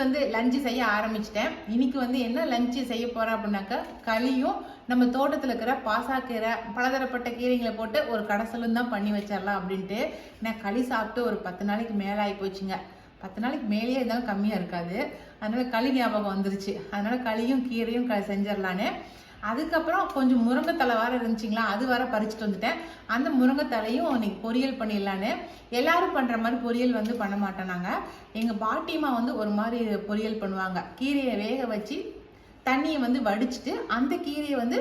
இன்னைக்கு வந்து லஞ்சு செய்ய ஆரம்பிச்சிட்டேன். இன்னைக்கு வந்து என்ன லஞ்சு செய்ய போகிறேன் அப்படின்னாக்கா களியும் நம்ம தோட்டத்தில் இருக்கிற பாசாக்கீரை பலதரப்பட்ட கீரைங்களை போட்டு ஒரு கடைசலும் தான் பண்ணி வச்சிடலாம் அப்படின்ட்டு நான் களி சாப்பிட்டு ஒரு பத்து நாளைக்கு மேலே ஆகி போச்சுங்க. பத்து நாளைக்கு மேலேயே இருந்தாலும் கம்மியாக இருக்காது. அதனால களி ஞாபகம் வந்துருச்சு. அதனால களியும் கீரையும் க செஞ்சிடலான்னு அதுக்கப்புறம் கொஞ்சம் முருங்கைத்தலை வர இருந்துச்சிங்களா அது வர பறிச்சுட்டு வந்துட்டேன். அந்த முருங்கைத்தலையும் இன்னைக்கு பொரியல் பண்ணிடலான்னு. எல்லாரும் பண்ணுற மாதிரி பொரியல் வந்து பண்ண மாட்டோம் நாங்கள் எங்கள் பாட்டியம்மா வந்து ஒரு மாதிரி பொரியல் பண்ணுவாங்க. கீரையை வேக வச்சு தண்ணியை வந்து வடிச்சிட்டு அந்த கீரையை வந்து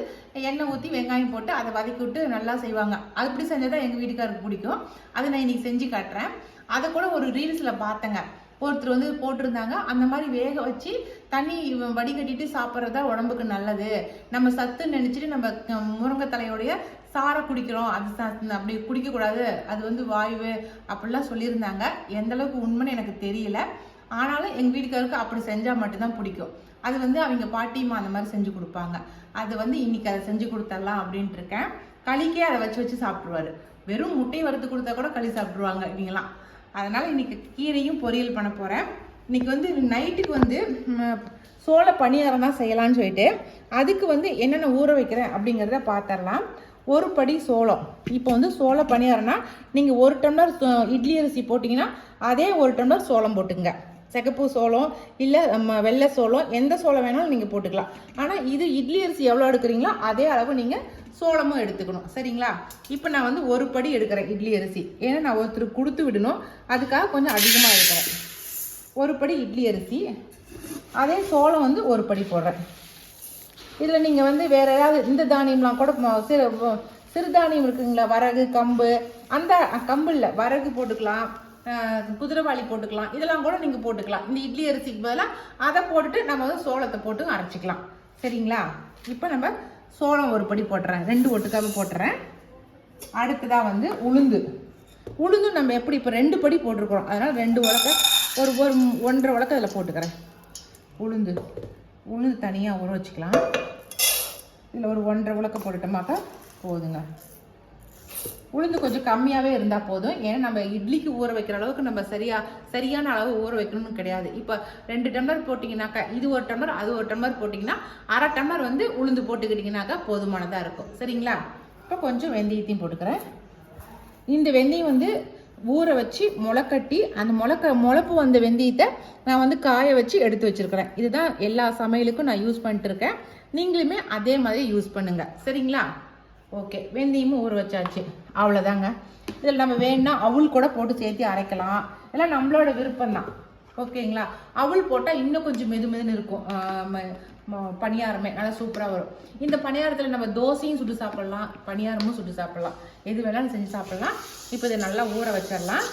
எண்ணெய் ஊற்றி வெங்காயம் போட்டு அதை வதக்கி விட்டு நல்லா செய்வாங்க. அப்படி செஞ்சால் தான் எங்கள் வீட்டுக்காருக்கு பிடிக்கும். அதை நான் இன்னைக்கு செஞ்சு காட்டுறேன். அதை கூட ஒரு ரீல்ஸில் பார்த்தேங்க. ஒருத்தர் வந்து போட்டிருந்தாங்க. அந்த மாதிரி வேக வச்சு தண்ணி வடிகட்டிட்டு சாப்பிட்றதா உடம்புக்கு நல்லது. நம்ம சத்து நினச்சிட்டு நம்ம முருங்கை முருங்கைத்தலையோடைய சாரை குடிக்கிறோம். அது அப்படி குடிக்கக்கூடாது. அது வந்து வாயு அப்படிலாம் சொல்லியிருந்தாங்க. எந்த அளவுக்கு உண்மைன்னு எனக்கு தெரியல. ஆனாலும் எங்கள் வீட்டுக்காருக்கு அப்படி செஞ்சால் மட்டும்தான் பிடிக்கும். அது வந்து அவங்க பாட்டியம்மா அந்த மாதிரி செஞ்சு கொடுப்பாங்க. அது வந்து இன்னைக்கு அதை செஞ்சு கொடுத்துடலாம் அப்படின்ட்டு இருக்கேன். களிக்கே அதை வச்சு வச்சு சாப்பிட்ருவாரு வெறும் முட்டையை வறுத்து கொடுத்தா கூட களி சாப்பிட்ருவாங்க இவங்களாம் அதனால் இன்றைக்கி கீரையும் பொரியல் பண்ண போகிறேன் இன்றைக்கி வந்து நைட்டுக்கு வந்து சோள பணியாரம் தான் செய்யலாம்னு சொல்லிட்டு அதுக்கு வந்து என்னென்ன ஊற வைக்கிறேன் அப்படிங்கிறத பார்த்துடலாம் ஒரு படி சோளம். இப்போ வந்து சோள பணியாரம்னா நீங்கள் ஒரு டம்ளர் சோ- இட்லி அரிசி போட்டிங்கன்னா அதே ஒரு டம்ளர் சோளம் போட்டுங்க சிகப்பு சோளம் இல்லை நம்ம வெள்ளை சோளம் எந்த சோளம் வேணாலும் நீங்கள் போட்டுக்கலாம். ஆனால் இது இட்லி அரிசி எவ்வளோ எடுக்கிறீங்களோ அதே அளவு நீங்கள் சோளமும் எடுத்துக்கணும். சரிங்களா? இப்போ நான் வந்து ஒரு படி எடுக்கிறேன் இட்லி அரிசி. ஏன்னா நான் ஒருத்தருக்கு கொடுத்து விடணும். அதுக்காக கொஞ்சம் அதிகமாக எடுக்கிறேன். ஒரு படி இட்லி அரிசி. அதே சோளம் வந்து ஒரு படி போடுறேன். இதில் நீங்கள் வந்து வேறு ஏதாவது இந்த தானியம்லாம் கூட சிறு சிறுதானியம் இருக்குங்களா? வரகு கம்பு அந்த கம்பு இல்லை வரகு போட்டுக்கலாம். குதிரைவாளி போட்டுக்கலாம். இதெல்லாம் கூட நீங்கள் போட்டுக்கலாம். இந்த இட்லி அரிசிக்கு பதிலாக அதை போட்டுட்டு நம்ம வந்து சோளத்தை போட்டு அரைச்சிக்கலாம். சரிங்களா? இப்போ நம்ம சோளம் ஒரு படி போட்டுறேன். ரெண்டு ஒட்டுக்காக போட்டுறேன். அடுத்ததாக வந்து உளுந்து. உளுந்து நம்ம எப்படி இப்போ ரெண்டு படி போட்டிருக்கிறோம். அதனால் ரெண்டு உலக்க ஒரு ஒரு ஒன்றரை உலக்க அதில் போட்டுக்கிறேன். உளுந்து. உளுந்து தனியாக ஊற வச்சுக்கலாம். இதில் ஒரு ஒன்றரை உலக்க போட்டுட்டோமாக்கா போதுங்க. உளுந்து கொஞ்சம் கம்மியாகவே இருந்தால் போதும். ஏன்னா நம்ம இட்லிக்கு ஊற வைக்கிற அளவுக்கு நம்ம சரியா சரியான அளவு ஊற வைக்கணும்னு கிடையாது. இப்போ ரெண்டு டம்ளர் போட்டிங்கனாக்கா இது ஒரு டம்ளர் அது ஒரு டம்ளர் போட்டிங்கன்னா அரை டம்ளர் வந்து உளுந்து போட்டுக்கிட்டிங்கனாக்கா போதுமானதாக இருக்கும். சரிங்களா? இப்போ கொஞ்சம் வெந்தயத்தையும் போட்டுக்கிறேன். இந்த வெந்தயம் வந்து ஊற வச்சு முளைக்கட்டி அந்த முளைக்க முளைப்பு வந்த வெந்தயத்தை நான் வந்து காய வச்சு எடுத்து வச்சிருக்கிறேன். இதுதான் எல்லா சமையலுக்கும் நான் யூஸ் பண்ணிட்டு இருக்கேன். நீங்களுமே அதே மாதிரி யூஸ் பண்ணுங்க. சரிங்களா? ஓகே வெந்தயமும் ஊற வச்சாச்சு. அவ்வளோதாங்க இதில் நம்ம வேணும்னா அவுள் கூட போட்டு சேர்த்து அரைக்கலாம். எல்லாம் நம்மளோட விருப்பம் தான் ஓகேங்களா? அவள் போட்டால் இன்னும் கொஞ்சம் மெது மெதுன்னு இருக்கும். ம- ம- பணியாரமே. நல்லா சூப்பராக வரும். இந்த பணியாரத்தில் நம்ம தோசையும் சுட்டு சாப்பிடலாம் பணியாரமும் சுட்டு சாப்பிடலாம். எது வேணாலும் செஞ்சு சாப்பிடலாம். இப்போ இதை நல்லா ஊற வச்சிடலாம்.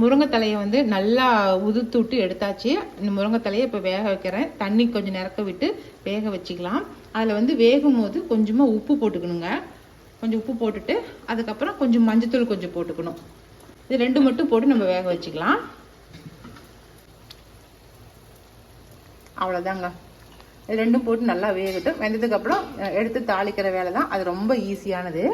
முருங்கைத்தலையை வந்து நல்லா உதுத்து விட்டு எடுத்தாச்சு. இந்த முருங்கைத்தலையை இப்போ வேக வைக்கிறேன். தண்ணி கொஞ்சம் நிறக்க விட்டு வேக வச்சுக்கலாம். அதில் வந்து வேகும் போது கொஞ்சமாக உப்பு போட்டுக்கணுங்க. கொஞ்சம் உப்பு போட்டுட்டு அதுக்கப்புறம் கொஞ்சம் மஞ்சத்தூள் கொஞ்சம் போட்டுக்கணும். இது ரெண்டு மட்டும் போட்டு நம்ம வேக வச்சுக்கலாம். அவ்வளோதாங்க இது ரெண்டும் போட்டு நல்லா வேகட்டும். வெந்ததுக்கப்புறம் எடுத்து தாளிக்கிற வேலை தான் அது ரொம்ப ஈஸியானது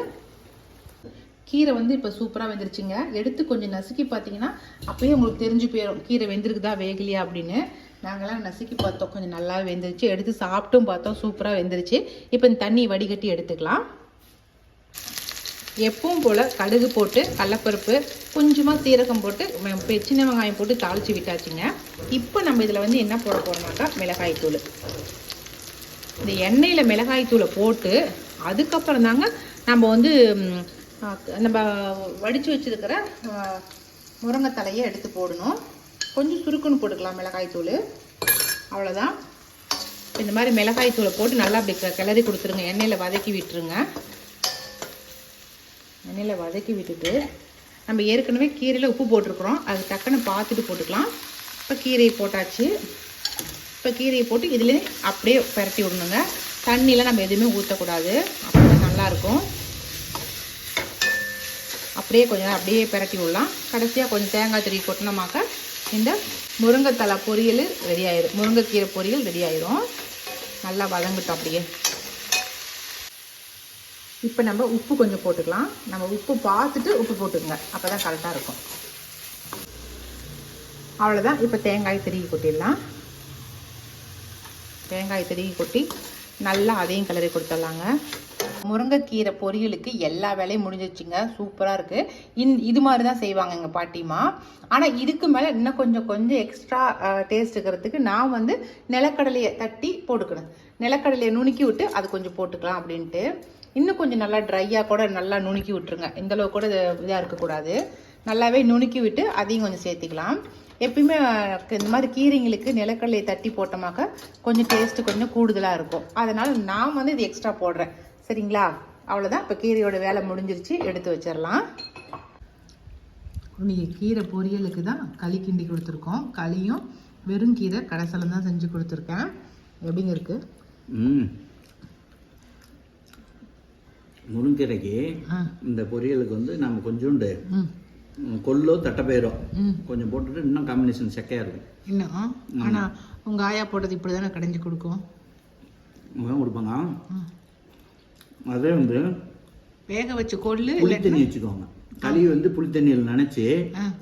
கீரை வந்து இப்போ சூப்பராக வெந்துருச்சுங்க. எடுத்து கொஞ்சம் நசுக்கி பார்த்தீங்கன்னா அப்போயே உங்களுக்கு தெரிஞ்சு போயிடும் கீரை வெந்திருக்குதா வேகலையா அப்படின்னு. நாங்களாம் நசுக்கி பார்த்தோம். கொஞ்சம் நல்லா வெந்துருச்சு. எடுத்து சாப்பிட்டும் பார்த்தோம். சூப்பராக வெந்துருச்சு. இப்போ இந்த தண்ணி வடிகட்டி எடுத்துக்கலாம். எப்பவும் போல் கடுகு போட்டு கடலப்பருப்பு கொஞ்சமாக சீரகம் போட்டு சின்ன வெங்காயம் போட்டு தாளித்து விட்டாச்சுங்க. இப்போ நம்ம இதில் வந்து என்ன போட போகிறோம்னாக்கா மிளகாய் தூள். இந்த எண்ணெயில் மிளகாய் தூளை போட்டு அதுக்கப்புறம் தாங்க நம்ம வந்து நம்ம வடித்து வச்சிருக்கிற ஆ, முருங்கைத்தலையை எடுத்து போடணும். கொஞ்சம் சுருக்குன்னு போட்டுக்கலாம் மிளகாய் தூள். அவ்வளோதான் இந்த மாதிரி மிளகாய் தூளை போட்டு நல்லா அப்படி க- கிளறி கொடுத்துருங்க. எண்ணெயில் வதக்கி விட்டுருங்க. எண்ணெயில் வதக்கி விட்டுட்டு நம்ம ஏற்கனவே கீரையில் உப்பு போட்டிருக்குறோம். அது டக்குன்னு பார்த்துட்டு போட்டுக்கலாம். இப்போ கீரையை போட்டாச்சு. இப்போ கீரையை போட்டு இதுலேயே அப்படியே பரட்டி விடணுங்க. தண்ணியில் நம்ம எதுவுமே ஊற்றக்கூடாது அப்போ தான் நல்லாயிருக்கும் அப்படியே கொஞ்ச நேரம் அப்படியே பரட்டி விடலாம். கடைசியாக கொஞ்சம் தேங்காய் திருவி கொட்டினமாக்க இந்த முருங்கைத்தலை பொரியல் ரெடி ஆயிடும் முருங்கைக்கீரை பொரியல் ரெடி ஆயிரும். நல்லா வதங்கட்டும் அப்படியே. இப்போ நம்ம உப்பு கொஞ்சம் போட்டுக்கலாம். நம்ம உப்பு பார்த்துட்டு உப்பு போட்டுக்கோங்க. அப்போ தான் கரெக்டாக இருக்கும். அவ்வளோதான் இப்போ தேங்காய் திருகி கொட்டிடலாம். தேங்காய் திருகி கொட்டி நல்லா அதையும் கிளறி கொடுத்துடலாங்க. முருங்கைக்கீரை பொரியலுக்கு எல்லா வேலையும் முடிஞ்சிருச்சுங்க. சூப்பராக இருக்குது இன் இது மாதிரி தான் செய்வாங்க எங்கள் பாட்டிமா ஆனால் இதுக்கு மேலே இன்னும் கொஞ்சம் கொஞ்சம் எக்ஸ்ட்ரா டேஸ்ட் இருக்கிறதுக்கு நான் வந்து நிலக்கடலையை தட்டி போட்டுக்கணும். நிலக்கடலையை நுணுக்கி விட்டு அது கொஞ்சம் போட்டுக்கலாம் அப்படின்ட்டு. இன்னும் கொஞ்சம் நல்லா ட்ரையாக கூட நல்லா நுணுக்கி விட்டுருங்க. இந்தளவு கூட இதாக இருக்கக்கூடாது. நல்லாவே நுணுக்கி விட்டு அதையும் கொஞ்சம் சேர்த்திக்கலாம். எப்பயுமே இந்த மாதிரி கீரைங்களுக்கு நிலக்கடலையை தட்டி போட்டோமாக்க கொஞ்சம் டேஸ்ட்டு கொஞ்சம் கூடுதலாக இருக்கும். அதனால் நான் வந்து இது எக்ஸ்ட்ரா போடுறேன். சரிங்களா? அவ்வளோதான் இப்போ கீரையோட வேலை முடிஞ்சிருச்சு. எடுத்து வச்சிடலாம் இன்னைக்கு கீரை பொரியலுக்கு தான் களி கிண்டி கொடுத்துருக்கோம். களியும் வெறும் கீரை கடைசலம் தான் செஞ்சு கொடுத்துருக்கேன். எப்படிங்க இருக்கு? ம். முருங்கீரைக்கு ஆ. இந்த பொரியலுக்கு வந்து நம்ம கொஞ்சோண்டு கொள்ளோ தட்டைப்பயிரோ ம். கொஞ்சம் போட்டுட்டு இன்னும் காம்பினேஷன் செக்கையாக இருக்கும். இன்னும்? ஆனால் உங்கள் ஆயா போட்டது இப்படி தானே கடைஞ்சி கொடுக்கும்? கொடுப்பாங்க ம். அதே வந்து வேக வச்ச கொள்ளு புளி தண்ணி வச்சுக்குவாங்க. களி வந்து புளி தண்ணியில் நினச்சி.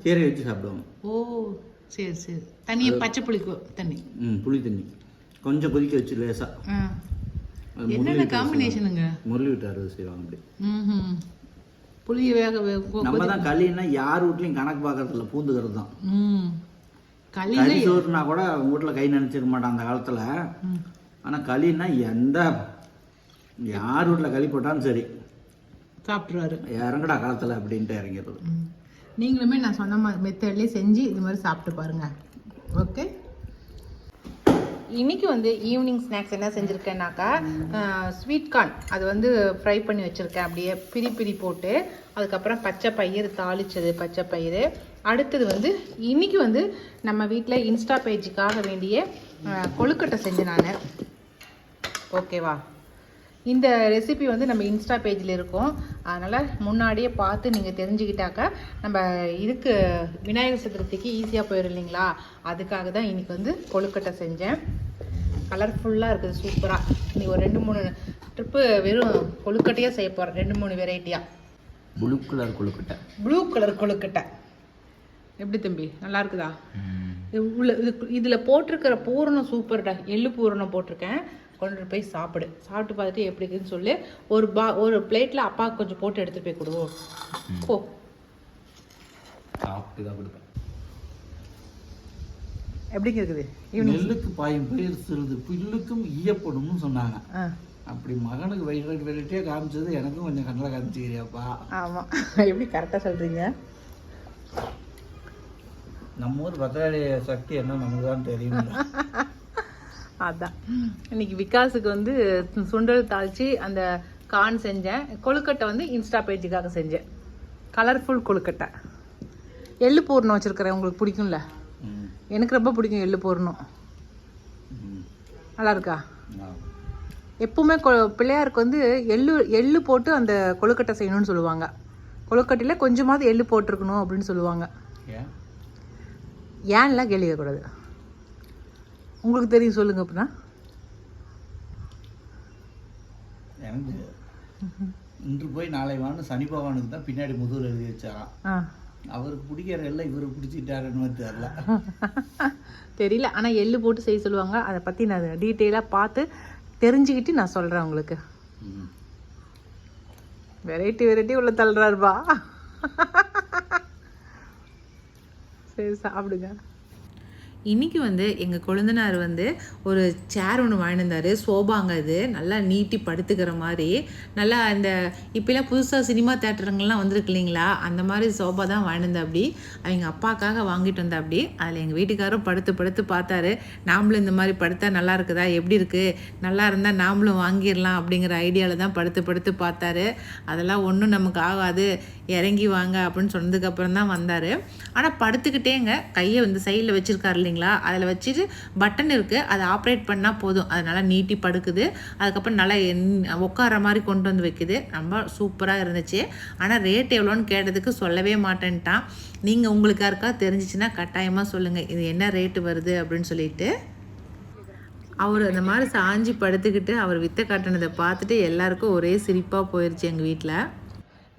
கீரை வச்சு சாப்பிடுவாங்க. ஓ சரி சரி. தண்ணியை பச்சை புளிக்கு தண்ணி. ம் புளி தண்ணி. கொஞ்சம் கொதிக்க வச்சு லேசாக என்னென்ன காம்பினேஷனுங்க முரளி விட்டு அறுவை செய்வாங்க அப்படி. ம் புளியை வேக நம்ம தான் களின்னா யார் வீட்லையும் கணக்கு பார்க்கறது இல்ல பூந்துக்கிறது தான். களி சோறுனா கூட உங்க வீட்டில் கை நினச்சிக்க மாட்டான் அந்த காலத்தில். ஆனால் களின்னா எந்த யார் வீட்டில் களி போட்டாலும் சரி. சாப்பிட்ருவாரு இறங்கடா காலத்தில் அப்படின்ட்டு இறங்கிடுறது. ம். நீங்களுமே நான் சொன்ன மாதிரி மெத்தட்லேயே செஞ்சு இது மாதிரி சாப்பிட்டு பாருங்க. ஓகே? இன்னைக்கு வந்து ஈவினிங் ஸ்நாக்ஸ் என்ன செஞ்சுருக்கேன்னாக்கா ஸ்வீட் கார்ன் அது வந்து ஃப்ரை பண்ணி வச்சுருக்கேன். அப்படியே பிரி பிரி போட்டு அதுக்கப்புறம் பச்சை பயிறு தாளிச்சது பச்சை பயிறு. அடுத்தது வந்து இன்னைக்கு வந்து நம்ம வீட்டில் இன்ஸ்டா பேஜுக்காக வேண்டிய கொழுக்கட்டை செஞ்சேன் நான். ஓகேவா? இந்த ரெசிபி வந்து நம்ம இன்ஸ்டா பேஜில் இருக்கும். அதனால் முன்னாடியே பார்த்து நீங்கள் தெரிஞ்சுக்கிட்டாக்கா நம்ம இதுக்கு விநாயகர் சதுர்த்திக்கு ஈஸியாக போயிடும் இல்லைங்களா? அதுக்காக தான் இன்னைக்கு வந்து கொழுக்கட்டை செஞ்சேன். கலர்ஃபுல்லாக இருக்குது சூப்பராக இன்னைக்கு ஒரு ரெண்டு மூணு ட்ரிப்பு வெறும் கொழுக்கட்டையாக செய்ய போகிறேன் ரெண்டு மூணு வெரைட்டியாக ப்ளூ கலர் கொழுக்கட்டை. ப்ளூ கலர் கொழுக்கட்டை. எப்படி தம்பி? நல்லா இருக்குதா? இது உள்ள இது இதில் போட்டிருக்கிற பூரணம் சூப்பர்டா. எள்ளு பூரணம் போட்டிருக்கேன். கொண்டு போய் சாப்பிடு. சாப்பிட்டு பார்த்துட்டு எப்படி இருக்குன்னு சொல்லி. ஒரு பா ஒரு பிளேட்டில் அப்பாவுக்கு கொஞ்சம் போட்டு எடுத்துட்டு போய் கொடுவோம் போ. சாப்பிட்டு தான் கொடுப்பேன். எப்படிங்க இருக்குது? நெல்லுக்கு பாயும் பயிர் சிறிது பில்லுக்கும் ஈயப்படும்னு சொன்னாங்க. அப்படி மகனுக்கு வெரைட்டி வெரைட்டியாக காமிச்சது எனக்கும் கொஞ்சம் கண்ணில் காமிச்சிக்கிறியாப்பா. ஆமாம் எப்படி கரெக்டாக சொல்கிறீங்க நம்ம ஊர் பத்தாடி சக்தி என்ன நமக்கு தான் தெரியும் அதான். இன்னைக்கு விகாஸுக்கு வந்து சுண்டல் தாளிச்சு அந்த கார்ன் செஞ்சேன். கொழுக்கட்டை வந்து இன்ஸ்டா பேஜுக்காக செஞ்சேன். கலர்ஃபுல் கொழுக்கட்டை. எள்ளு பூர்ணம் வச்சுருக்கிறேன். உங்களுக்கு பிடிக்கும்ல? எனக்கு ரொம்ப பிடிக்கும் எள்ளு பூர்ணம் நல்லா இருக்கா. எப்பவுமே கொ பிள்ளையாருக்கு வந்து எள்ளு எள்ளு போட்டு அந்த கொழுக்கட்டை செய்யணும்னு சொல்லுவாங்க. கொழுக்கட்டையில் கொஞ்சமாவது எள்ளு போட்டிருக்கணும் அப்படின்னு சொல்லுவாங்க. ஏன்? ஏன்லாம் கேள்வி கேட்கக்கூடாது உங்களுக்கு தெரியும் சொல்லுங்க அப்படின்னா எனக்கு இன்று போய் நாளை வான்னு சனி பகவானுக்கு தான் பின்னாடி முதுகுல எழுதி வச்சாராம். அவருக்கு பிடிக்கிற எல்லாம் இவரு பிடிச்சிட்டாருன்னு தெரியல. தெரியல. ஆனால் எள்ளு போட்டு செய்ய சொல்லுவாங்க. அதை பற்றி நான் டீட்டெயிலாக பார்த்து தெரிஞ்சுக்கிட்டு நான் சொல்கிறேன் உங்களுக்கு. வெரைட்டி வெரைட்டி உள்ள தள்ளுறாருப்பா. சரி சாப்பிடுங்க. இன்னைக்கு வந்து எங்கள் கொழுந்தனார் வந்து ஒரு சேர் ஒன்று வாங்கிட்டு சோபாங்க அது. நல்லா நீட்டி படுத்துக்கிற மாதிரி. நல்லா இந்த இப்போலாம் புதுசாக சினிமா தேட்டருங்கள்லாம் வந்திருக்கு இல்லைங்களா? அந்த மாதிரி சோபா தான் வாங்கிட்டு அப்படி. அவங்க அப்பாக்காக வாங்கிட்டு வந்தா அப்படி. அதில் எங்கள் வீட்டுக்காரரும் படுத்து படுத்து பார்த்தாரு. நாமளும் இந்த மாதிரி படுத்தா நல்லா இருக்குதா? எப்படி இருக்குது நல்லா இருந்தால் நாமளும் வாங்கிடலாம் அப்படிங்கிற ஐடியாவில் தான் படுத்து படுத்து பார்த்தாரு. அதெல்லாம் ஒன்றும் நமக்கு ஆகாது. இறங்கி வாங்க அப்படின்னு சொன்னதுக்கப்புறம் தான் வந்தார். ஆனால் படுத்துக்கிட்டேங்க. கையை வந்து சைடில் வச்சுருக்காரு சரிங்களா அதில் வச்சுட்டு பட்டன் இருக்குது அதை ஆப்ரேட் பண்ணால் போதும். அது நல்லா நீட்டி படுக்குது. அதுக்கப்புறம் நல்லா என்- உட்கார மாதிரி கொண்டு வந்து வைக்குது. ரொம்ப சூப்பராக இருந்துச்சு. ஆனால் ரேட் எவ்வளோன்னு கேட்டதுக்கு சொல்லவே மாட்டேன்ட்டான். நீங்கள் உங்களுக்கு யாருக்கா தெரிஞ்சிச்சுன்னா கட்டாயமாக சொல்லுங்கள் இது என்ன ரேட்டு வருது அப்படின்னு சொல்லிட்டு. அவர் அந்த மாதிரி சாஞ்சி படுத்துக்கிட்டு அவர் வித்தை காட்டினதை பார்த்துட்டு எல்லாருக்கும் ஒரே சிரிப்பாக போயிடுச்சு எங்கள் வீட்டில்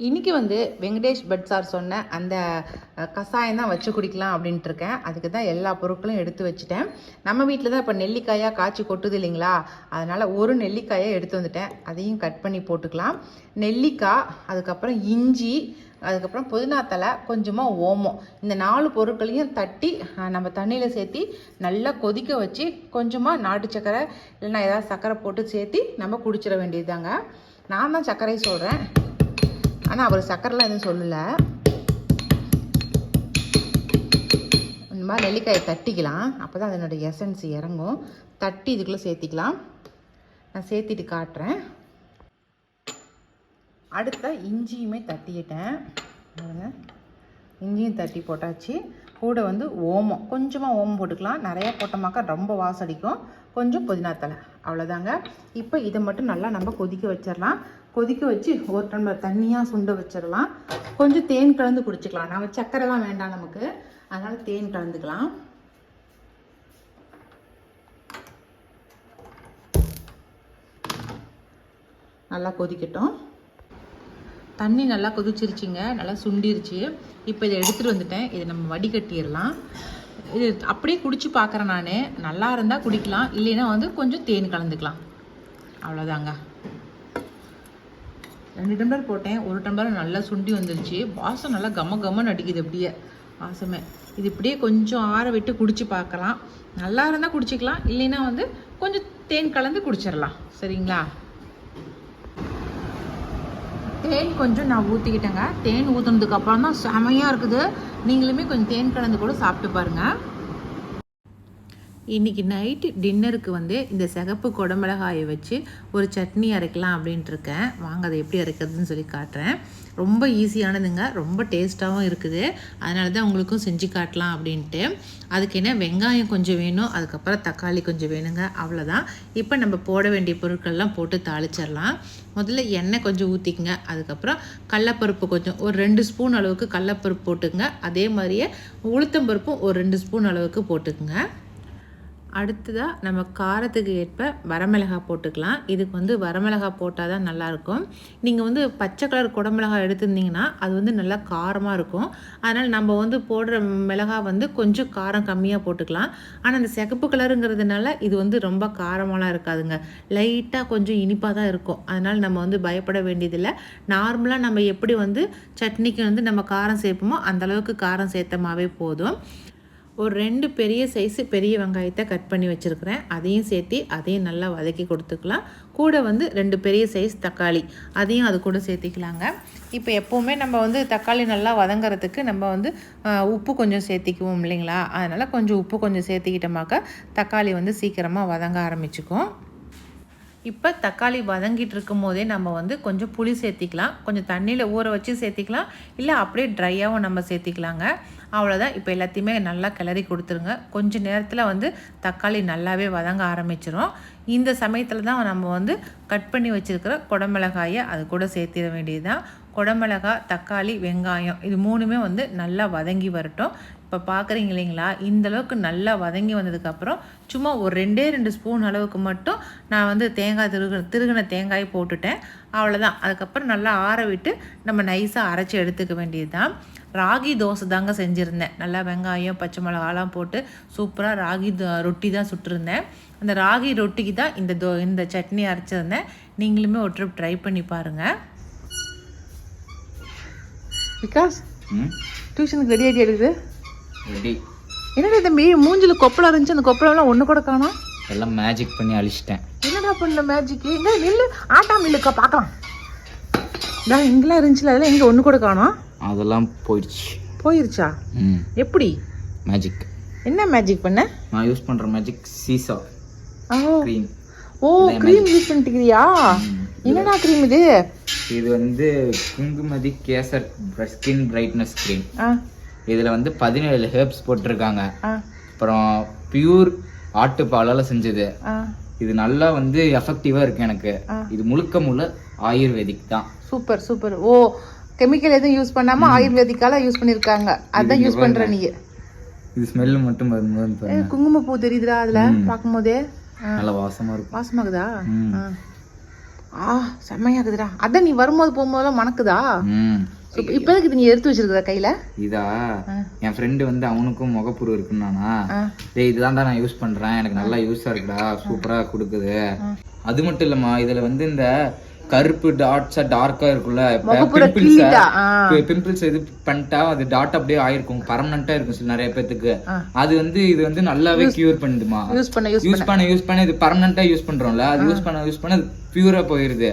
இன்றைக்கி வந்து வெங்கடேஷ் பட் சார் சொன்ன அந்த கஷாயம் தான் வச்சு குடிக்கலாம் அப்படின்ட்டு இருக்கேன் அதுக்கு தான் எல்லா பொருட்களும் எடுத்து வச்சுட்டேன். நம்ம வீட்டில் தான் இப்போ நெல்லிக்காயாக காய்ச்சி கொட்டுது இல்லைங்களா? அதனால் ஒரு நெல்லிக்காயை எடுத்து வந்துட்டேன். அதையும் கட் பண்ணி போட்டுக்கலாம். நெல்லிக்காய் அதுக்கப்புறம் இஞ்சி அதுக்கப்புறம் புதினா தலை கொஞ்சமாக ஓமம். இந்த நாலு பொருட்களையும் தட்டி நம்ம தண்ணியில் சேர்த்தி நல்லா கொதிக்க வச்சு கொஞ்சமாக நாட்டு சக்கரை இல்லைன்னா ஏதாவது சக்கரை போட்டு சேர்த்து நம்ம குடிச்சிட வேண்டியதுதாங்க. நான் தான் சர்க்கரை சொல்கிறேன் ஆனால் அவர் சர்க்கரைலாம் எதுவும் சொல்லலை. இந்த மாதிரி நெல்லிக்காயை தட்டிக்கலாம். அப்போ தான் அதனுடைய எசன்ஸ் இறங்கும். தட்டி இதுக்குள்ளே சேர்த்திக்கலாம். நான் சேர்த்திட்டு காட்டுறேன். அடுத்த இஞ்சியுமே தட்டிக்கிட்டேன் பாருங்க. இஞ்சியும் தட்டி போட்டாச்சு. கூட வந்து ஓமம். கொஞ்சமாக ஓமம் போட்டுக்கலாம். நிறையா போட்டோமாக்கா ரொம்ப வாசடிக்கும் கொஞ்சம் புதினா தலை அவ்வளோதாங்க இப்போ இதை மட்டும் நல்லா நம்ம கொதிக்க வச்சிடலாம். கொதிக்க வச்சு ஒரு டம்ளர் தண்ணியாக சுண்ட வச்சிடலாம். கொஞ்சம் தேன் கலந்து குடிச்சிக்கலாம். நம்ம சக்கரைலாம் வேண்டாம் நமக்கு. அதனால் தேன் கலந்துக்கலாம். நல்லா கொதிக்கட்டும். தண்ணி நல்லா கொதிச்சிருச்சுங்க. நல்லா சுண்டிருச்சு. இப்போ இதை எடுத்துகிட்டு வந்துட்டேன். இதை நம்ம வடிகட்டிடலாம். இது அப்படியே குடிச்சு பார்க்குறேன் நான். நல்லா இருந்தால் குடிக்கலாம். இல்லைன்னா வந்து கொஞ்சம் தேன் கலந்துக்கலாம். அவ்வளோதாங்க ரெண்டு டம்ளர் போட்டேன். ஒரு டம்ளர் நல்லா சுண்டி வந்துருச்சு. வாசம் நல்லா கம கமன்னு அடிக்குது அப்படியே. வாசமே. இது இப்படியே கொஞ்சம் ஆற விட்டு குடிச்சு பார்க்கலாம். நல்லா இருந்தால் குடிச்சிக்கலாம். இல்லைன்னா வந்து கொஞ்சம் தேன் கலந்து குடிச்சிடலாம். சரிங்களா? தேன் கொஞ்சம் நான் ஊற்றிக்கிட்டேங்க தேன் ஊற்றுனதுக்கு அப்புறம் தான் செமையாக இருக்குது. நீங்களுமே கொஞ்சம் தேன் கலந்து கூட சாப்பிட்டு பாருங்கள் இன்றைக்கி நைட்டு டின்னருக்கு வந்து இந்த சிகப்பு குடமிளகாயை வச்சு ஒரு சட்னி அரைக்கலாம் அப்படின்ட்டுருக்கேன் வாங்க அதை எப்படி அரைக்கிறதுன்னு சொல்லி காட்டுறேன். ரொம்ப ஈஸியானதுங்க. ரொம்ப டேஸ்ட்டாகவும் இருக்குது. அதனால தான் உங்களுக்கும் செஞ்சு காட்டலாம் அப்படின்ட்டு. அதுக்கு என்ன வெங்காயம் கொஞ்சம் வேணும். அதுக்கப்புறம் தக்காளி கொஞ்சம் வேணுங்க. அவ்வளோதான். இப்போ நம்ம போட வேண்டிய பொருட்கள்லாம் போட்டு தாளிச்சிடலாம். முதல்ல எண்ணெய் கொஞ்சம் ஊற்றிக்குங்க அதுக்கப்புறம் கடலப்பருப்பு கொஞ்சம் ஒரு ரெண்டு ஸ்பூன் அளவுக்கு கடலப்பருப்பு போட்டுக்குங்க. அதே மாதிரியே உளுத்தம்பருப்பும் ஒரு ரெண்டு ஸ்பூன் அளவுக்கு போட்டுக்குங்க. அடுத்ததாக நம்ம காரத்துக்கு ஏற்ப வரமிளகாய் போட்டுக்கலாம். இதுக்கு வந்து வரமிளகாய் போட்டால் தான் நல்லாயிருக்கும் நீங்கள் வந்து பச்சை கலர் குடமிளகாய் எடுத்திருந்தீங்கன்னா அது வந்து நல்லா காரமாக இருக்கும். அதனால் நம்ம வந்து போடுற மிளகாய் வந்து கொஞ்சம் காரம் கம்மியாக போட்டுக்கலாம். ஆனால் அந்த சிகப்பு கலருங்கிறதுனால இது வந்து ரொம்ப காரமாலாம் இருக்காதுங்க. லைட்டாக கொஞ்சம் இனிப்பாக தான் இருக்கும். அதனால் நம்ம வந்து பயப்பட வேண்டியதில்லை. நார்மலாக நம்ம எப்படி வந்து சட்னிக்கு வந்து நம்ம காரம் சேர்ப்போமோ அந்தளவுக்கு காரம் சேர்த்தமாவே போதும். ஒரு ரெண்டு பெரிய சைஸு பெரிய வெங்காயத்தை கட் பண்ணி வச்சுருக்கிறேன். அதையும் சேர்த்து அதையும் நல்லா வதக்கி கொடுத்துக்கலாம். கூட வந்து ரெண்டு பெரிய சைஸ் தக்காளி அதையும் அது கூட சேர்த்திக்கலாங்க. இப்போ எப்போவுமே நம்ம வந்து தக்காளி நல்லா வதங்குறதுக்கு நம்ம வந்து உப்பு கொஞ்சம் சேர்த்திக்குவோம் இல்லைங்களா? அதனால் கொஞ்சம் உப்பு கொஞ்சம் சேர்த்திக்கிட்டோமாக்கா தக்காளி வந்து சீக்கிரமாக வதங்க ஆரம்பிச்சுக்கும். இப்போ தக்காளி வதங்கிட்டு இருக்கும் போதே நம்ம வந்து கொஞ்சம் புளி சேர்த்திக்கலாம். கொஞ்சம் தண்ணியில் ஊற வச்சு சேர்த்திக்கலாம். இல்லை அப்படியே ட்ரையாகவும் நம்ம சேர்த்திக்கலாங்க. அவ்வளோதான் இப்போ எல்லாத்தையுமே நல்லா கிளறி கொடுத்துருங்க. கொஞ்ச நேரத்தில் வந்து தக்காளி நல்லாவே வதங்க ஆரம்பிச்சிடும் இந்த சமயத்தில் தான் நம்ம வந்து கட் பண்ணி வச்சுருக்கிற குடமிளகாயை அது கூட சேர்த்திட வேண்டியது தான் குடமிளகாய் தக்காளி வெங்காயம் இது மூணுமே வந்து நல்லா வதங்கி வரட்டும். இப்போ பார்க்குறீங்க இல்லைங்களா? இந்த அளவுக்கு நல்லா வதங்கி வந்ததுக்கப்புறம் சும்மா ஒரு ரெண்டே ரெண்டு ஸ்பூன் அளவுக்கு மட்டும் நான் வந்து தேங்காய் திருகு திருகின தேங்காய் போட்டுட்டேன். அவ்வளோதான் அதுக்கப்புறம் நல்லா ஆற விட்டு நம்ம நைஸாக அரைச்சி எடுத்துக்க வேண்டியது தான் ராகி தோசை தாங்க செஞ்சுருந்தேன். நல்லா வெங்காயம் பச்சை மிளகாலாம் போட்டு சூப்பராக ராகி தோ- ரொட்டி தான் சுட்டிருந்தேன். அந்த ராகி ரொட்டிக்கு தான் இந்த தோ இந்த சட்னி அரைச்சிருந்தேன். நீங்களுமே ஒரு ட்ரிப் ட்ரை பண்ணி பாருங்கள் விகாஸ் ம்? டியூஷனுக்கு ரெடி ஆகிட்டு ரெடி. என்னடா தம்பி மூஞ்சில கொப்பளம் இருந்துச்சு அந்த கொப்பளம்லாம் ஒன்று கூட காணோம். எல்லாம் மேஜிக் பண்ணி அழிச்சிட்டேன். என்னடா பண்ண மேஜிக் எங்க நில்லு. ஆட்டாம் இல்லைக்கா பார்க்கலாம். டா இங்கெல்லாம் இருந்துச்சுல அதெல்லாம் எங்க ஒன்று கூட காணோம். அதெல்லாம் போயிடுச்சு. போயிருச்சா? ம். எப்படி? மேஜிக் என்ன மேஜிக் பண்ண? நான் யூஸ் பண்ணுற மேஜிக் சீசா க்ரீம் ஓ க்ரீம் யூஸ் பண்ணிட்டுக்கிறியா என்னடா க்ரீம் இது? இது வந்து Kumkumadi kesar skin brightness cream ஆ. இதில் வந்து பதினேழு ஹெர்ப்ஸ் போட்டிருக்காங்க. அப்புறம் பியூர் ஆட்டுப்பாலால் செஞ்சது. ஆ. இது நல்லா வந்து எஃபெக்டிவாக இருக்கு எனக்கு. இது முழுக்க முழு ஆயுர்வேதிக் தான். Super super. ஓ கெமிக்கல் எதுவும் யூஸ் பண்ணாம ஆயுர்வேதிக்கால யூஸ் பண்ணிருக்காங்க. அதான் யூஸ் பண்ற நீ இது ஸ்மெல்லு மட்டும் குங்குமப்பூ தெரியுதுடா அதுல பார்க்கும்போதே. நல்ல வாசமா இருக்கும். வாசமாகுதா. ஆ. ஆ செம்மையாகுதுடா. அதான் நீ வரும்போது போகும்போதெல்லாம் மணக்குதா? இப்ப- எதுக்கு நீ எடுத்து வச்சிருக்கிற கையில? இதா? என் ஃப்ரெண்டு வந்து அவனுக்கும் முகப்புரு இருக்குன்னானா. டேய் இதுதான் நான் யூஸ் பண்றேன். எனக்கு நல்லா யூஸா இருக்குடா. சூப்பரா கொடுக்குது. அது மட்டும் இல்லம்மா இதுல வந்து இந்த கருப்பு டாட்ஸா டார்க்கா கிள்ளிட்டா, ஆ. பிம்பிள்ஸ் இது பண்ணிட்டா அது டாட் அப்படியே ஆயிருக்கும் பர்மனண்டா இருக்கும் சில நிறைய பேத்துக்கு. அது வந்து இது வந்து நல்லாவே கியூர் பண்ணுதுமா? யூஸ் பண்ண யூஸ் பண்ண. யூஸ் பண்ண இது பர்மனண்டா யூஸ் பண்றோம்ல அது யூஸ் பண்ண யூஸ் பண்ண பியூரா போயிருது.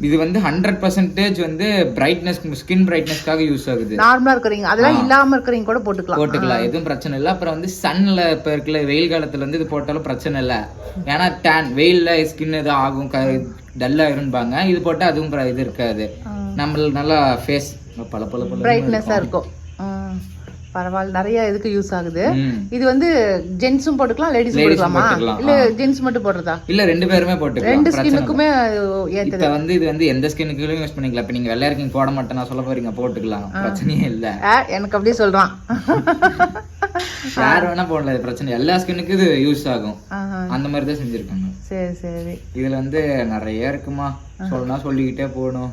இது வந்து ஹண்ட்ரட் பர்சன்டேஜ் வந்து பிரைட்னஸ் ஸ்கின் பிரைட்னஸ்க்காக யூஸ் ஆகுது. நார்மலா இருக்கிறீங்க. அதெல்லாம் இல்லாம இருக்கிறீங்க கூட போட்டுக்கலாம். போட்டுக்கலாம். எதுவும் பிரச்சனை இல்லை. அப்புறம் வந்து சன்ல இப்ப இருக்கல வெயில் காலத்துல வந்து இது போட்டாலும் பிரச்சனை இல்லை. ஏன்னா டேன் வெயில்ல ஸ்கின் இது ஆகும் டல்லா இருப்பாங்க. இது போட்டா அதுவும் இது இருக்காது. நம்மளுக்கு நல்லா ஃபேஸ் பல பல பல பிரைட்னஸா இருக்கும். பரவாயில்ல நிறைய இதுக்கு யூஸ் ஆகுது. இது வந்து ஜென்ஸும் போட்டுக்கலாம் லேடிஸும் போட்டுக்கலாமா? இல்ல ஜென்ஸ் மட்டும் போடுறதா? இல்ல ரெண்டு பேருமே போட்டுக்கலாம் ரெண்டு. ஸ்கின்னுக்குமே ஏத்தது. வந்து இது வந்து எந்த ஸ்கின்னுக்கும் யூஸ் பண்ணிக்கலாம். இப்ப நீங்க வெள்ளையா இருக்கீங்க போட மாட்டேன் நான் சொல்ல போறீங்க போட்டுக்கலாம். பிரச்சனையே இல்ல. எனக்கு அப்படியே சொல்றான். யார் வேணா போடலாம் இது பிரச்சனை. எல்லா ஸ்கின்னுக்கும் இது யூஸ் ஆகும். அந்த மாதிரி தான் செஞ்சிருக்காங்க. சரி சரி. இதுல வந்து நிறைய இருக்குமா? சொல்லனா சொல்லிக்கிட்டே போகணும்.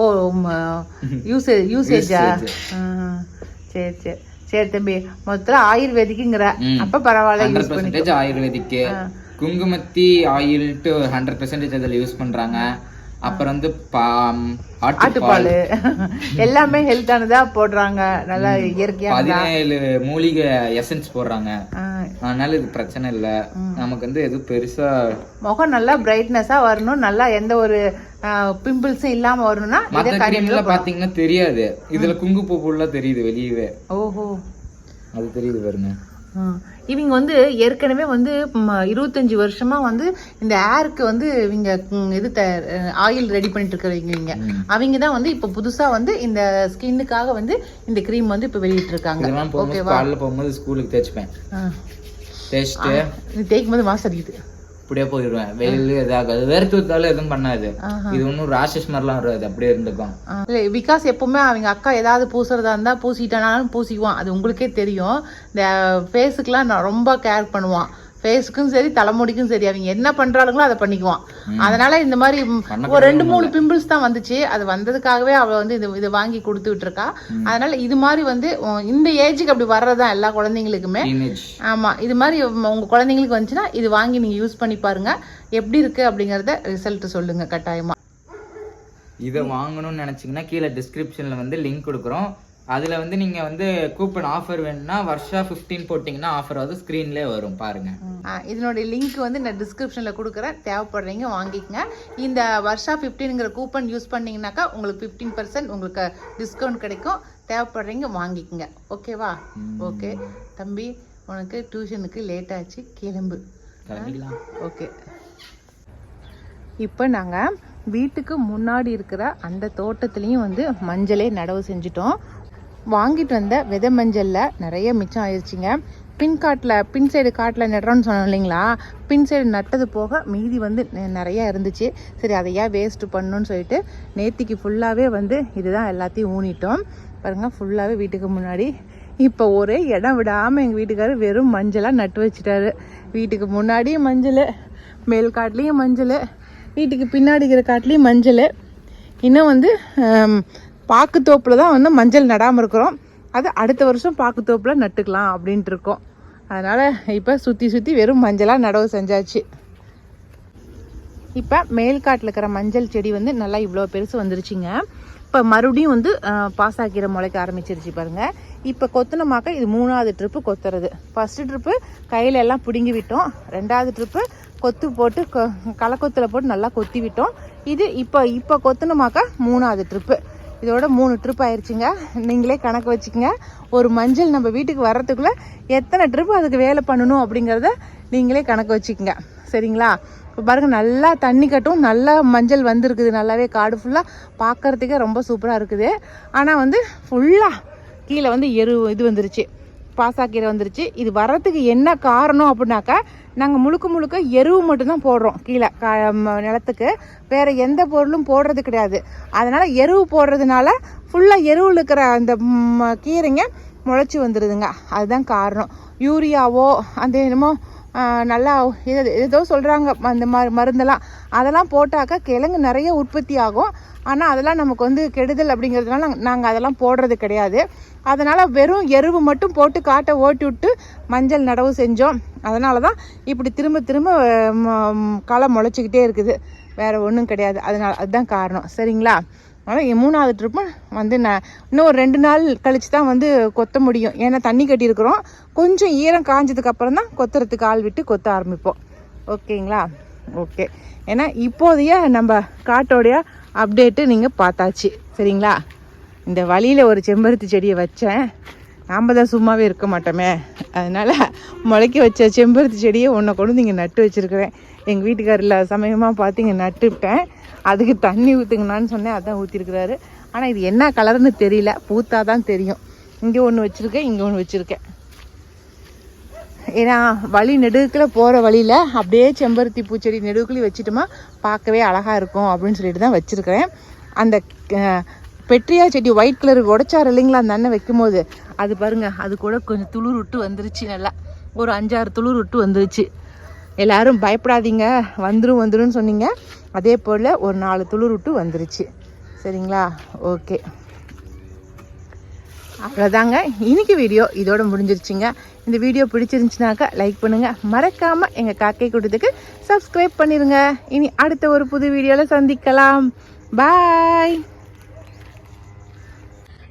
ஓ யூசேஜ் யூசேஜா. சரி சரி. சரி தம்பி. மொத்தம் ஆயுர்வேதிக்குங்கிற. அப்ப பரவாயில்ல யூஸ் பண்ணி பர்சன்டேஜ் ஆயுர்வேதிக்கு. குங்குமத்தி ஆயில் டு ஹண்ட்ரட் பர்சன்டேஜ் அதில் யூஸ் பண்றாங்க. அப்புறம் வந்து ஆட்டுப்பால். எல்லாமே ஹெல்த்தானதா போடுறாங்க. நல்லா இயற்கையானதா பதினேழு மூலிகை எசன்ஸ் போடுறாங்க. அதனால இது பிரச்சனை இல்ல. நமக்கு வந்து எதுவும் பெருசா முகம் நல்லா பிரைட்னஸா வரணும். நல்லா எந்த ஒரு பிம்பிள்ஸும் இல்லாம வரணும்னா கறி கிரீம்ல பாத்தீங்கன்னா தெரியாது. இதுல குங்குமப்பூ ஃபுல்லா தெரியுது வெளியவே. ஓஹோ. அது தெரியுது பாருங்க. இவங்க வந்து ஏற்கனவே வந்து இருபத்தஞ்சு வருஷமா வந்து இந்த ஏருக்கு வந்து இவங்க இது ஆயில் ரெடி பண்ணிட்டு இருக்கிறவங்க இவங்க. அவங்க தான் வந்து இப்போ புதுசா வந்து இந்த ஸ்கின்னுக்காக வந்து இந்த க்ரீம் வந்து இப்போ வெளியிட்டு இருக்காங்க இதெல்லாம் போகும்போது ஸ்கூலுக்கு தேய்ச்சிப்பேன். தேய்ச்சிட்டு தேய்க்கும் போது மாசம் அடிக்குது. அப்படியே போயிடுவேன். வெயில் இதாகாது. வேர்த்து ஊத்தாலும் எதுவும் பண்ணாது. இது ஒன்றும் ராஷஸ் மாதிரிலாம் வராது. அப்படியே இருந்துக்கும். இல்ல விகாஸ் எப்பவுமே அவங்க அக்கா ஏதாவது பூசுறதா இருந்தா பூசிட்டானாலும் பூசிக்குவான். அது உங்களுக்கே தெரியும். இந்த ஃபேஸுக்குலாம் நான் ரொம்ப கேர் பண்ணுவான். ஃபேஸுக்கும் சரி தலைமுடிக்கும் சரி அவங்க என்ன பண்றாளுங்களோ அதை பண்ணிக்குவான். அதனால இந்த மாதிரி ஒரு ரெண்டு மூணு பிம்பிள்ஸ் தான் வந்துச்சு. அது வந்ததுக்காகவே அவ வந்து இது இதை வாங்கி கொடுத்து விட்டுருக்கா. அதனால இது மாதிரி வந்து இந்த ஏஜுக்கு அப்படி வர்றதா எல்லா குழந்தைங்களுக்குமே. ஆமா இது மாதிரி உங்க குழந்தைங்களுக்கு வந்துச்சுன்னா இது வாங்கி நீங்க யூஸ் பண்ணி பாருங்க. எப்படி இருக்கு அப்படிங்கறத ரிசல்ட் சொல்லுங்க கட்டாயமா. இதை வாங்கணும்னு நினைச்சீங்கன்னா கீழே டிஸ்கிரிப்ஷன்ல வந்து லிங்க் கொடுக்குறோம். அதுல வந்து நீங்க வந்து கூப்பன் ஆஃபர் வேணும்னா வருஷா 15 போட்டிங்கன்னா ஆஃபர் வந்து ஸ்க்ரீன்லேயே வரும் பாருங்க. ஆ, இதனுடைய லிங்க் வந்து நான் டிஸ்கிரிப்ஷனில் கொடுக்குறேன். தேவைப்படுறீங்க வாங்கிக்கங்க. இந்த வருஷா ஃபிஃப்டீனுங்கிற கூப்பன் யூஸ் பண்ணீங்கன்னாக்கா உங்களுக்கு ஃபிஃப்டீன் பர்சன்ட் உங்களுக்கு டிஸ்கவுண்ட் கிடைக்கும். தேவைப்படுறீங்க வாங்கிக்கங்க. ஓகேவா ஓகே தம்பி உனக்கு டியூஷனுக்கு லேட் ஆச்சு. கிளம்பு. ஓகே இப்போ நாங்கள் வீட்டுக்கு முன்னாடி இருக்கிற அந்த தோட்டத்துலேயும் வந்து மஞ்சளே நடவு செஞ்சிட்டோம். வாங்கிட்டு வந்த விதை மஞ்சளில் நிறைய மிச்சம் ஆயிடுச்சுங்க பின் காட்டில் பின் சைடு காட்டில் நடுறோன்னு சொன்னோம் இல்லைங்களா? பின் சைடு நட்டது போக மீதி வந்து நெ- நிறையா இருந்துச்சு. சரி அதை ஏன் வேஸ்ட்டு பண்ணணும்னு சொல்லிட்டு நேத்திக்கு ஃபுல்லாகவே வந்து இதுதான் எல்லாத்தையும் ஊனிட்டோம். பாருங்கள் ஃபுல்லாகவே வீட்டுக்கு முன்னாடி. இப்போ ஒரே இடம் விடாமல் எங்கள் வீட்டுக்காரர் வெறும் மஞ்சளாக நட்டு வச்சிட்டாரு. வீட்டுக்கு முன்னாடியும் மஞ்சள் மேல் காட்டிலையும் மஞ்சள் வீட்டுக்கு பின்னாடி இருக்கிற காட்டிலையும் மஞ்சள். இன்னும் வந்து பாக்கு பாக்குத்தோப்பில் தான் வந்து மஞ்சள் நடாமல் இருக்கிறோம். அது அடுத்த வருஷம் பாக்கு தோப்பில் நட்டுக்கலாம் அப்படின்ட்டு இருக்கோம். அதனால் இப்போ சுற்றி சுற்றி வெறும் மஞ்சளாக நடவு செஞ்சாச்சு. இப்போ மேல்காட்டில் இருக்கிற மஞ்சள் செடி வந்து நல்லா இவ்வளோ பெருசு வந்துருச்சுங்க. இப்போ மறுபடியும் வந்து பாஸ் பாசாக்கீரை முளைக்க ஆரம்பிச்சிருச்சு பாருங்க. இப்போ கொத்தனமாக்க இது மூணாவது ட்ரிப்பு கொத்துறது. ஃபஸ்ட்டு ட்ரிப்பு கையில எல்லாம் பிடுங்கி விட்டோம். ரெண்டாவது ட்ரிப்பு கொத்து போட்டு கொ- களைக்கொத்துல போட்டு நல்லா கொத்தி விட்டோம். இது இப்போ இப்போ கொத்தனமாக்க மூணாவது ட்ரிப்பு இதோட மூணு ட்ரிப் ஆயிடுச்சுங்க நீங்களே கணக்கு வச்சுக்கோங்க. ஒரு மஞ்சள் நம்ம வீட்டுக்கு வர்றதுக்குள்ளே எத்தனை ட்ரிப் அதுக்கு வேலை பண்ணணும் அப்படிங்கிறத நீங்களே கணக்கு வச்சுக்கோங்க. சரிங்களா? இப்போ பாருங்க நல்லா தண்ணி கட்டும் நல்லா மஞ்சள் வந்துருக்குது. நல்லாவே காடு ஃபுல்லாக பார்க்கறதுக்கே ரொம்ப சூப்பராக இருக்குது. ஆனால் வந்து ஃபுல்லாக கீழே வந்து எரு இது வந்துருச்சு. பாசாக்கீரை வந்துருச்சு. இது வர்றதுக்கு என்ன காரணம் அப்படின்னாக்கா நாங்கள் முழுக்க முழுக்க எருவு மட்டும்தான் போடுறோம் கீழே கா ம- நிலத்துக்கு. வேறு எந்த பொருளும் போடுறது கிடையாது. அதனால் எருவு போடுறதுனால ஃபுல்லாக எருவில் இருக்கிற அந்த கீரைங்க முளைச்சி வந்துடுதுங்க அதுதான் காரணம். யூரியாவோ அந்த என்னமோ நல்லா இது- ஏதோ சொல்கிறாங்க அந்த ம மருந்தெல்லாம். அதெல்லாம் போட்டாக்கா கிழங்கு நிறைய உற்பத்தி ஆகும். ஆனால் அதெல்லாம் நமக்கு வந்து கெடுதல் அப்படிங்கிறதுனால நாங்கள் அதெல்லாம் போடுறது கிடையாது. அதனால் வெறும் எருவு மட்டும் போட்டு காட்டை ஓட்டி விட்டு மஞ்சள் நடவு செஞ்சோம். அதனால தான் இப்படி திரும்ப திரும்ப களை முளைச்சிக்கிட்டே இருக்குது. வேறு ஒன்றும் கிடையாது. அதனால அதுதான் காரணம். சரிங்களா? ஆனால் என் மூணாவது ட்ரிப்பும் வந்து நான் இன்னும் ஒரு ரெண்டு நாள் கழிச்சு தான் வந்து கொத்த முடியும். ஏன்னா தண்ணி கட்டியிருக்கிறோம். கொஞ்சம் ஈரம் காஞ்சதுக்கப்புறம் தான் கொத்துறதுக்கு ஆள் விட்டு கொத்த ஆரம்பிப்போம். ஓகேங்களா? ஓகே. ஏன்னா இப்போதைய நம்ம காட்டோடைய அப்டேட்டு நீங்கள் பார்த்தாச்சு. சரிங்களா? இந்த வழியில் ஒரு செம்பருத்தி செடியை வச்சேன். நாம் தான் சும்மாவே இருக்க மாட்டோமே. அதனால் முளைக்க வச்ச செம்பருத்தி செடியை ஒன்றை கொண்டு வந்து இங்கே நட்டு வச்சுருக்கிறேன். எங்கள் வீட்டுக்காரில் சமயமாக பார்த்து இங்கே நட்டுவிட்டேன். அதுக்கு தண்ணி ஊற்றுங்கண்ணான்னு சொன்னேன் அதான் ஊற்றிருக்கிறாரு ஆனால் இது என்ன கலர்னு தெரியல. பூத்தா தான் தெரியும். இங்கே ஒன்று வச்சுருக்கேன் இங்கே ஒன்று வச்சுருக்கேன். ஏன்னா வழி நெடுக்கில் போகிற வழியில் அப்படியே செம்பருத்தி பூச்செடி நெடுக்குள்ளே வச்சுட்டோமா பார்க்கவே அழகாக இருக்கும் அப்படின்னு சொல்லிட்டு தான் வச்சுருக்கிறேன். அந்த பெட்ரியா செடி ஒயிட் கலருக்கு உடைச்சார் இல்லைங்களா அந்த அண்ணன் வைக்கும்போது. அது பாருங்க அது கூட கொஞ்சம் துளிர் விட்டு வந்துருச்சு நல்லா. ஒரு அஞ்சாறு துளிர் விட்டு வந்துருச்சு. எல்லாரும் பயப்படாதீங்க. வந்துடும் வந்துடும் சொன்னீங்க. அதே போல் ஒரு நாலு துளிர் விட்டு வந்துருச்சு. சரிங்களா? ஓகே. அவ்வளோதாங்க இன்றைக்கி வீடியோ இதோட முடிஞ்சிருச்சுங்க. இந்த வீடியோ பிடிச்சிருந்துச்சுனாக்கா லைக் பண்ணுங்கள் மறக்காமல் எங்கள் காக்கை கூட்டத்துக்கு சப்ஸ்கிரைப் பண்ணிடுங்க இனி அடுத்த ஒரு புது வீடியோவில் சந்திக்கலாம். பாய்